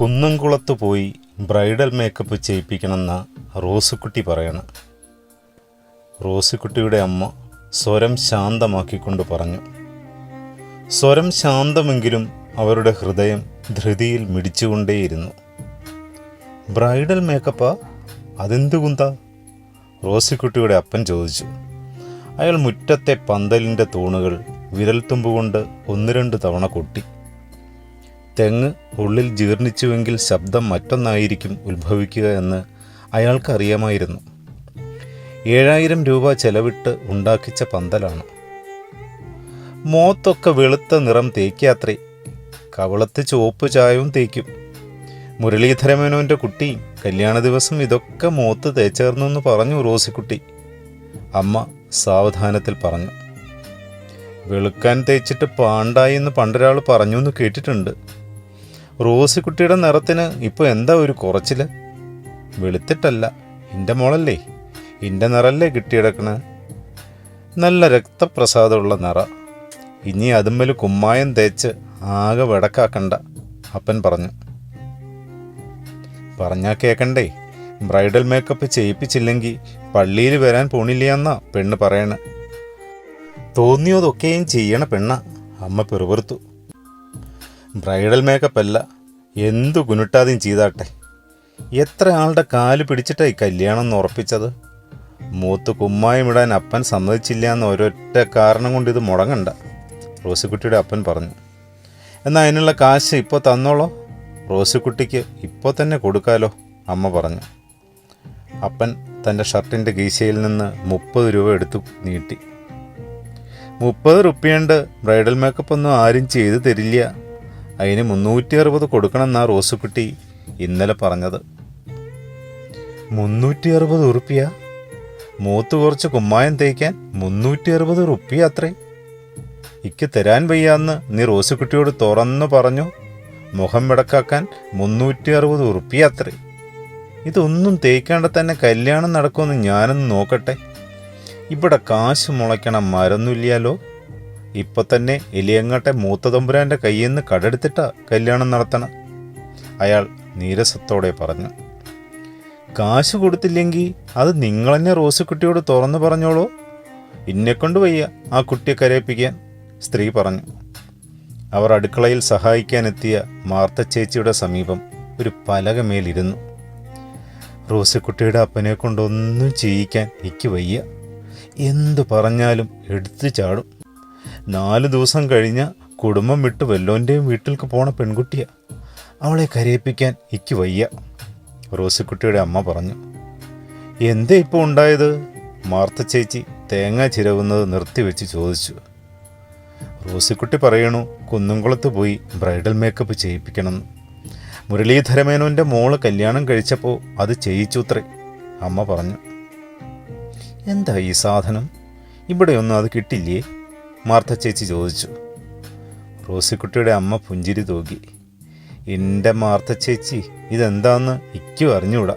കുന്നംകുളത്ത് പോയി bridal makeup ചെയ്യിപ്പിക്കണമെന്ന റോസുക്കുട്ടി പറയണം. റോസുക്കുട്ടിയുടെ അമ്മ സ്വരം ശാന്തമാക്കിക്കൊണ്ട് പറഞ്ഞു. സ്വരം ശാന്തമെങ്കിലും അവരുടെ ഹൃദയം ധൃതിയിൽ മിടിച്ചുകൊണ്ടേയിരുന്നു. ബ്രൈഡൽ മേക്കപ്പാ? അതെന്ത് കുന്ത? റോസിക്കുട്ടിയുടെ അപ്പൻ ചോദിച്ചു. അയാൾ മുറ്റത്തെ പന്തലിന്റെ തൂണുകൾ വിരൽത്തുമ്പുകൊണ്ട് ഒന്ന് രണ്ട് തവണ കൊട്ടി. തെങ്ങ് ഉള്ളിൽ ജീർണിച്ചുവെങ്കിൽ ശബ്ദം മറ്റൊന്നായിരിക്കും ഉത്ഭവിക്കുക എന്ന് അയാൾക്കറിയാമായിരുന്നു. ഏഴായിരം രൂപ ചെലവിട്ട് ഉണ്ടാക്കിച്ച പന്തലാണ്. മോത്തൊക്കെ വെളുത്ത നിറം തേക്കാത്രേ. കവളത്ത് ചുവപ്പ് ചായവും തേക്കും. മുരളീധരമേനോന്റെ കുട്ടി കല്യാണ ദിവസം ഇതൊക്കെ മോത്ത് തേച്ചേർന്നു പറഞ്ഞു റോസിക്കുട്ടി. അമ്മ സാവധാനത്തിൽ പറഞ്ഞു. വെളുക്കാൻ തേച്ചിട്ട് പാണ്ടായി എന്ന് പണ്ടൊരാൾ പറഞ്ഞു എന്ന് കേട്ടിട്ടുണ്ട്. റോസിക്കുട്ടിയുടെ നിറത്തിന് ഇപ്പോൾ എന്താ ഒരു കുറച്ചിൽ വെളുത്തിട്ടല്ല എന്റെ മോളല്ലേ എന്റെ നിറല്ലേ കിട്ടിയെടുക്കണ. നല്ല രക്തപ്രസാദമുള്ള നിറ. ഇനി അതുമ്മൽ കുമ്മായം തേച്ച് ആകെ വടക്കാക്കണ്ട അപ്പൻ പറഞ്ഞു. പറഞ്ഞാൽ കേക്കണ്ടേ ബ്രൈഡൽ മേക്കപ്പ് ചെയ്യിപ്പിച്ചില്ലെങ്കിൽ പള്ളിയിൽ വരാൻ പോണില്ലയെന്നാ പെണ്ണ് പറയണ. തോന്നിയതൊക്കെയും ചെയ്യണ പെണ്ണ അമ്മ പിറുപിറുത്തു. ബ്രൈഡൽ മേക്കപ്പ് അല്ല. എന്തു കുനുട്ടാതെയും ചെയ്താട്ടെ. എത്ര ആളുടെ കാൽ പിടിച്ചിട്ടായി കല്യാണം എന്ന് ഉറപ്പിച്ചത്? മൂത്ത് കുമ്മായമിടാൻ അപ്പൻ സമ്മതിച്ചില്ല എന്ന ഒരൊറ്റ കാരണം കൊണ്ട് ഇത് മുടങ്ങണ്ട റോസിക്കുട്ടിയുടെ അപ്പൻ പറഞ്ഞു. എന്നാൽ അതിനുള്ള കാശ് ഇപ്പോൾ തന്നോളോ? റോസിക്കുട്ടിക്ക് ഇപ്പോൾ തന്നെ കൊടുക്കാലോ അമ്മ പറഞ്ഞു. അപ്പൻ തന്റെ ഷർട്ടിന്റെ ഗീശയിൽ നിന്ന് മുപ്പത് രൂപ എടുത്തു നീട്ടി. മുപ്പത് റുപ്യണ്ട് ബ്രൈഡൽ മേക്കപ്പ് ഒന്നും ആരും ചെയ്തു തരില്ല. അതിന് മുന്നൂറ്റി അറുപത് കൊടുക്കണമെന്നാ റോസുക്കുട്ടി ഇന്നലെ പറഞ്ഞത്. മുന്നൂറ്റി അറുപത് ഉറുപ്പിയ? മൂത്ത് കുറച്ച് കുമ്മായം തേക്കാൻ മുന്നൂറ്റി അറുപത് റുപ്യ അത്രേ. ഇക്ക് തരാൻ വയ്യാന്ന് നീ റോസുക്കുട്ടിയോട് തുറന്നു പറഞ്ഞു. മുഖം വിടക്കാക്കാൻ മുന്നൂറ്റി അറുപത് ഉറുപ്പിയ അത്രേ. ഇതൊന്നും തേക്കാണ്ട് തന്നെ കല്യാണം നടക്കുമെന്ന് ഞാനൊന്ന് നോക്കട്ടെ. ഇവിടെ കാശ് മുളയ്ക്കണ മരൊന്നുമില്ലല്ലോ. ഇപ്പൊ തന്നെ എലിയങ്ങട്ടെ മൂത്ത തമ്പുരാന്റെ കയ്യിൽ നിന്ന് കടെടുത്തിട്ടാ കല്യാണം നടത്തണം. അയാൾ നീരസത്തോടെ പറഞ്ഞു കാശ് കൊടുത്തില്ലെങ്കിൽ അത് നിങ്ങൾ തന്നെ റോസുക്കുട്ടിയോട് തുറന്നു പറഞ്ഞോളൂ. ഇന്നെക്കൊണ്ട് വയ്യ ആ കുട്ടിയെ കരയിപ്പിക്കാൻ സ്ത്രീ പറഞ്ഞു. അവർ അടുക്കളയിൽ സഹായിക്കാനെത്തിയ മാർത്ത ചേച്ചിയുടെ സമീപം ഒരു പലകമേലിരുന്നു. റോസിക്കുട്ടിയുടെ അപ്പനെ കൊണ്ടൊന്നും ചെയ്യിക്കാൻ എനിക്ക് വയ്യ. എന്തു പറഞ്ഞാലും എടുത്തു ചാടും. നാല് ദിവസം കഴിഞ്ഞ കുടുംബം വിട്ട് വല്ലോന്റെയും വീട്ടിലേക്ക് പോണ പെൺകുട്ടിയ. അവളെ കരയിപ്പിക്കാൻ എനിക്ക് വയ്യ റോസിക്കുട്ടിയുടെ അമ്മ പറഞ്ഞു. എന്താ ഇപ്പോൾ ഉണ്ടായത്? മാർത്ത ചേച്ചി തേങ്ങ ചിരവുന്നത് നിർത്തിവെച്ച് ചോദിച്ചു. റോസിക്കുട്ടി പറയണു കുന്നുംകുളത്ത് പോയി ബ്രൈഡൽ മേക്കപ്പ് ചെയ്യിപ്പിക്കണം. മുരളീധരമേനോന്റെ മോൾ കല്യാണം കഴിച്ചപ്പോൾ അത് ചെയ്യിച്ചുത്രേ അമ്മ പറഞ്ഞു. എന്താ ഈ സാധനം? ഇവിടെയൊന്നും അത് കിട്ടില്ലേ? മാർത്ത ചേച്ചി ചോദിച്ചു. റോസിക്കുട്ടിയുടെ അമ്മ പുഞ്ചിരി തൂക്കി എന്റെ മാർത്ത ചേച്ചി ഇതെന്താന്ന് ഇക്കും അറിഞ്ഞൂടാ.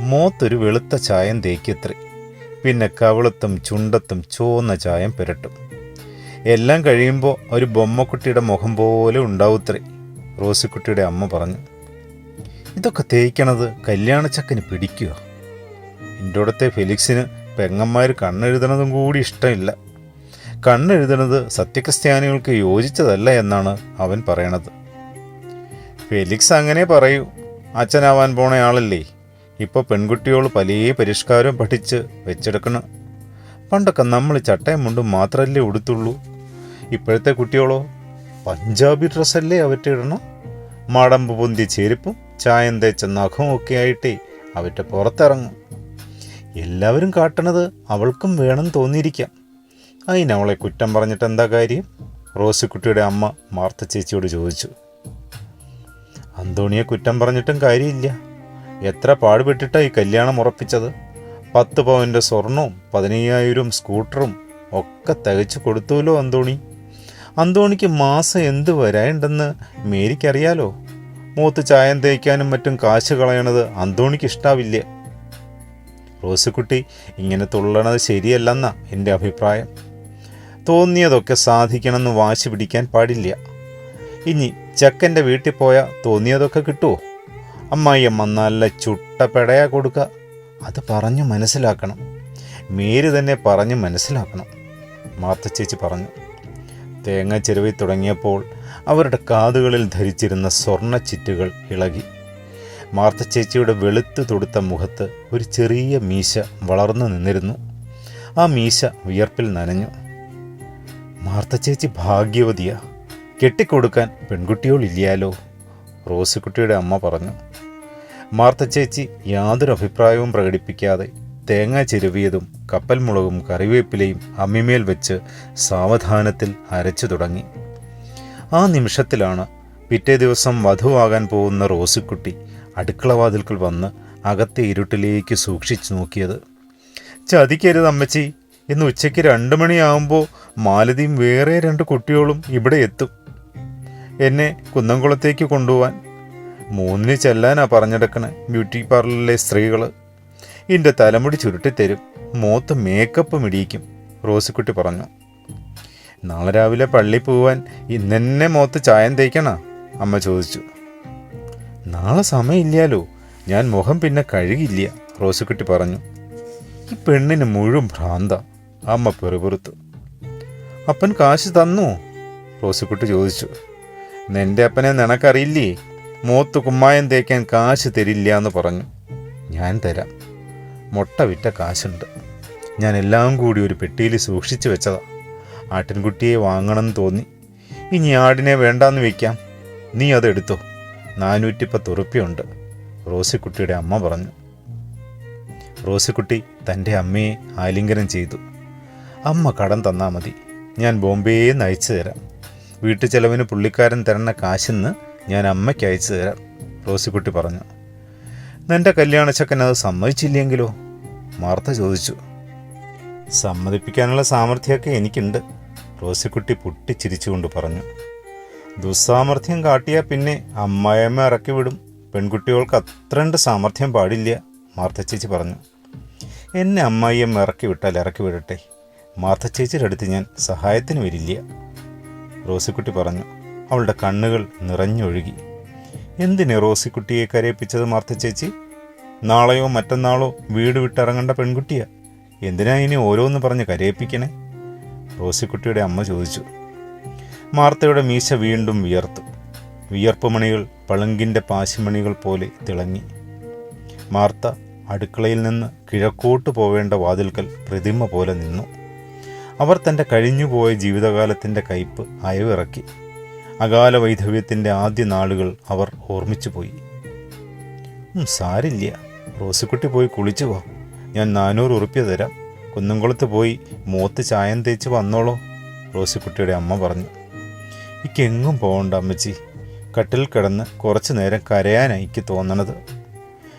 മോത്തൊരു വെളുത്ത ചായം തേക്കിയത്രേ പിന്നെ കവിളത്തും ചുണ്ടത്തും ചുവന്ന ചായം പുരട്ടും. എല്ലാം കഴിയുമ്പോൾ ഒരു ബൊമ്മക്കുട്ടിയുടെ മുഖം പോലെ ഉണ്ടാവുത്രേ റോസിക്കുട്ടിയുടെ അമ്മ പറഞ്ഞു. ഇതൊക്കെ തേക്കണത് കല്യാണച്ചക്കന് പിടിക്കുക എന്റെ അടുത്തെ ഫെലിക്സിന് പെങ്ങന്മാർ കണ്ണെഴുതണതും കൂടി ഇഷ്ടമില്ല. കണ്ണെഴുതണത് സത്യക്രിസ്ത്യാനികൾക്ക് യോജിച്ചതല്ല എന്നാണ് അവൻ പറയണത്. ഫെലിക്സ് അങ്ങനെ പറയൂ അച്ഛനാവാൻ പോണ ആളല്ലേ ഇപ്പോൾ പെൺകുട്ടിയോൾ പല പരിഷ്കാരവും പഠിച്ച് വെച്ചെടുക്കണം. പണ്ടൊക്കെ നമ്മൾ ചട്ടയും മുണ്ടും മാത്രമല്ലേ ഉടുത്തുള്ളൂ. ഇപ്പോഴത്തെ കുട്ടികളോ പഞ്ചാബി ഡ്രസ്സല്ലേ അവറ്റ ഇടണം. മാടമ്പ് പൊന്തിയ ചെരുപ്പും ചായം തേച്ച നഖവും ഒക്കെ ആയിട്ടേ അവറ്റ പുറത്തിറങ്ങും. എല്ലാവരും കാട്ടണത് അവൾക്കും വേണം തോന്നിയിരിക്കാം. അതിനവളെ കുറ്റം പറഞ്ഞിട്ട് എന്താ കാര്യം? റോസിക്കുട്ടിയുടെ അമ്മ മാർത്ത ചേച്ചിയോട് ചോദിച്ചു. അന്തോണിയെ കുറ്റം പറഞ്ഞിട്ടും കാര്യമില്ല. എത്ര പാടുപെട്ടിട്ടാ ഈ കല്യാണം ഉറപ്പിച്ചത്? പത്ത് പവന്റെ സ്വർണവും പതിനയ്യായിരം സ്കൂട്ടറും ഒക്കെ തികച്ചു കൊടുത്തുല്ലോ അന്തോണി. അന്തോണിക്ക് മാസം എന്ത് വരാനുണ്ടെന്ന് മേരിക്കറിയാലോ? മൂത്ത് ചായം തേക്കാനും മറ്റും കാശ് കളയണത് അന്തോണിക്ക് ഇഷ്ടാവില്ല. റോസിക്കുട്ടി ഇങ്ങനെ തുള്ളണത് ശരിയല്ലെന്നാ എന്റെ അഭിപ്രായം. തോന്നിയതൊക്കെ സാധിക്കണമെന്ന് വാശി പിടിക്കാൻ പാടില്ല. ഇനി ചെക്കന്റെ വീട്ടിൽ പോയാൽ തോന്നിയതൊക്കെ കിട്ടുമോ അമ്മായിയമ്മ നല്ല ചുട്ട പെടയാ കൊടുക്കുക അത് പറഞ്ഞു മനസ്സിലാക്കണം. മേര് തന്നെ പറഞ്ഞു മനസ്സിലാക്കണം. മാർത്ത ചേച്ചി പറഞ്ഞു തേങ്ങ ചെരുവി തുടങ്ങിയപ്പോൾ അവരുടെ കാതുകളിൽ ധരിച്ചിരുന്ന സ്വർണ ചിറ്റുകൾ ഇളകി. മാർത്ത ചേച്ചിയുടെ വെളുത്തു തൊടുത്ത മുഖത്ത് ഒരു ചെറിയ മീശ വളർന്നു നിന്നിരുന്നു. ആ മീശ വിയർപ്പിൽ നനഞ്ഞു. മാർത്ത ചേച്ചി ഭാഗ്യവതിയാ. കെട്ടിക്കൊടുക്കാൻ പെൺകുട്ടിയോളില്ലാലോ? റോസിക്കുട്ടിയുടെ അമ്മ പറഞ്ഞു. മാർത്ത ചേച്ചി യാതൊരു അഭിപ്രായവും പ്രകടിപ്പിക്കാതെ തേങ്ങ ചെരുവിയതും കപ്പൽ മുളകും കറിവേപ്പിലയും അമ്മിമേൽ വെച്ച് സാവധാനത്തിൽ അരച്ചു തുടങ്ങി. ആ നിമിഷത്തിലാണ് പിറ്റേ ദിവസം വധുവാകാൻ പോകുന്ന റോസിക്കുട്ടി അടുക്കളവാതിൽക്കൽ വന്ന് അകത്തെ ഇരുട്ടിലേക്ക് സൂക്ഷിച്ചു നോക്കിയത്. ചതിക്കരുത് അമ്മച്ചി ഇന്ന് ഉച്ചയ്ക്ക് രണ്ട് മണിയാവുമ്പോൾ മാലതിയും വേറെ രണ്ട് കുട്ടികളും ഇവിടെ എത്തും. എന്നെ കുന്നംകുളത്തേക്ക് കൊണ്ടുപോവാൻ. മൂന്നിന് ചെല്ലാനാ പറഞ്ഞെടുക്കണ ബ്യൂട്ടി പാർലറിലെ സ്ത്രീകൾ എന്റെ തലമുടി ചുരുട്ടിത്തരും മൂത്ത് മേക്കപ്പ് മിടിയിക്കും റോസിക്കുട്ടി പറഞ്ഞു. നാളെ രാവിലെ പള്ളി പോവാൻ ഇന്നെന്നെ മോത്ത് ചായം തേക്കണ അമ്മ ചോദിച്ചു. നാളെ സമയമില്ലാലോ ഞാൻ മുഖം പിന്നെ കഴുകില്ല റോസിക്കുട്ടി പറഞ്ഞു. ഈ പെണ്ണിന് മുഴുവൻ ഭ്രാന്ത. അമ്മ പെറുപെറുത്തു അപ്പൻ കാശ് തന്നു റോസിക്കുട്ടി ചോദിച്ചു. നിന്റെ അപ്പനെ നിനക്കറിയില്ലേ? മൂത്ത് കുമ്മായം തേക്കാൻ കാശ് തരില്ല എന്ന് പറഞ്ഞു. ഞാൻ തരാം. മുട്ട വിറ്റ കാശുണ്ട്. ഞാൻ എല്ലാം കൂടി ഒരു പെട്ടിയിൽ സൂക്ഷിച്ചു വെച്ചതാ. ആട്ടിൻകുട്ടിയെ വാങ്ങണമെന്ന് തോന്നി. ഇനി ആടിനെ വേണ്ടാന്ന് വയ്ക്കാം നീ അതെടുത്തോ നാനൂറ്റിപ്പത്ത് ഉറുപ്പ്യുണ്ട്. റോസിക്കുട്ടിയുടെ അമ്മ പറഞ്ഞു. റോസിക്കുട്ടി തന്റെ അമ്മയെ ആലിംഗനം ചെയ്തു. അമ്മ കടം തന്നാൽ മതി. ഞാൻ ബോംബെയെ നിന്ന് അയച്ചു തരാം. വീട്ടു ചെലവിന് പുള്ളിക്കാരൻ തരണ കാശിന്ന് ഞാൻ അമ്മയ്ക്ക് അയച്ചു തരാം റോസിക്കുട്ടി പറഞ്ഞു. നിന്റെ കല്യാണച്ചക്കൻ അത് സമ്മതിച്ചില്ലെങ്കിലോ? മാർത്ത ചോദിച്ചു. സമ്മതിപ്പിക്കാനുള്ള സാമർഥ്യമൊക്കെ എനിക്കുണ്ട് റോസിക്കുട്ടി പൊട്ടിച്ചിരിച്ചുകൊണ്ട് പറഞ്ഞു. ദുസ്സാമർഥ്യം കാട്ടിയാൽ പിന്നെ അമ്മായിയമ്മ ഇറക്കി വിടും. പെൺകുട്ടികൾക്ക് അത്രണ്ട് സാമർഥ്യം പാടില്ല മാർത്ത ചേച്ചി പറഞ്ഞു. എന്നെ അമ്മായിയമ്മ ഇറക്കി വിട്ടാൽ ഇറക്കി വിടട്ടെ. മാർത്ത ചേച്ചിയുടെ അടുത്ത് ഞാൻ സഹായത്തിന് വരില്ല. റോസിക്കുട്ടി പറഞ്ഞു അവളുടെ കണ്ണുകൾ നിറഞ്ഞൊഴുകി. എന്തിനെ റോസിക്കുട്ടിയെ കരയിപ്പിച്ചത് മാർത്ത ചേച്ചി? നാളെയോ മറ്റന്നാളോ വീട് വിട്ടിറങ്ങേണ്ട പെൺകുട്ടിയാ. എന്തിനാ ഇനി ഓരോന്ന് പറഞ്ഞ് കരയിപ്പിക്കണേ? റോസിക്കുട്ടിയുടെ അമ്മ ചോദിച്ചു. മാർത്തയുടെ മീശ വീണ്ടും വിയർത്തു. വിയർപ്പ് മണികൾ പളുങ്കിന്റെ പാശിമണികൾ പോലെ തിളങ്ങി. മാർത്ത അടുക്കളയിൽ നിന്ന് കിഴക്കോട്ട് പോവേണ്ട വാതിൽക്കൽ പ്രതിമ പോലെ നിന്നു. അവർ തന്റെ കഴിഞ്ഞുപോയ ജീവിതകാലത്തിന്റെ കയ്പ് അയവിറക്കി. അകാല വൈധവ്യത്തിന്റെ ആദ്യ നാളുകൾ അവർ ഓർമ്മിച്ചു പോയി. സാരില്ല. റോസിക്കുട്ടി പോയി കുളിച്ചു വാ. ഞാൻ നാനൂറ് ഉറുപ്പ്യ തരാം. കുന്നംകുളത്ത് പോയി മൂത്ത് ചായം തേച്ച് വന്നോളോ റോസിക്കുട്ടിയുടെ അമ്മ പറഞ്ഞു. എനിക്കെങ്ങും പോകണ്ട അമ്മച്ചി. കട്ടിൽ കിടന്ന് കുറച്ച് നേരം കരയാനാണ് എനിക്ക് തോന്നണത്.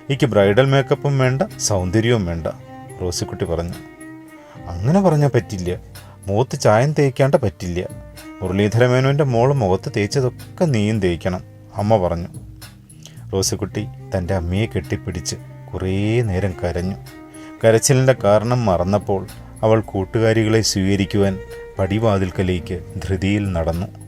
എനിക്ക് ബ്രൈഡൽ മേക്കപ്പും വേണ്ട സൗന്ദര്യവും വേണ്ട റോസിക്കുട്ടി പറഞ്ഞു. അങ്ങനെ പറഞ്ഞാൽ പറ്റില്ല. മുഖത്ത് ചായം തേക്കാണ്ട് പറ്റില്ല. മുരളീധരമേനോന്റെ മോൾ മുഖത്ത് തേച്ചതൊക്കെ നീയും തേക്കണം അമ്മ പറഞ്ഞു. റോസിക്കുട്ടി തന്റെ അമ്മയെ കെട്ടിപ്പിടിച്ച് കുറേ നേരം കരഞ്ഞു. കരച്ചിലിന്റെ കാരണം മറന്നപ്പോൾ അവൾ കൂട്ടുകാരികളെ സ്വീകരിക്കുവാൻ പടിവാതിൽക്കലേക്ക് ധൃതിയിൽ നടന്നു.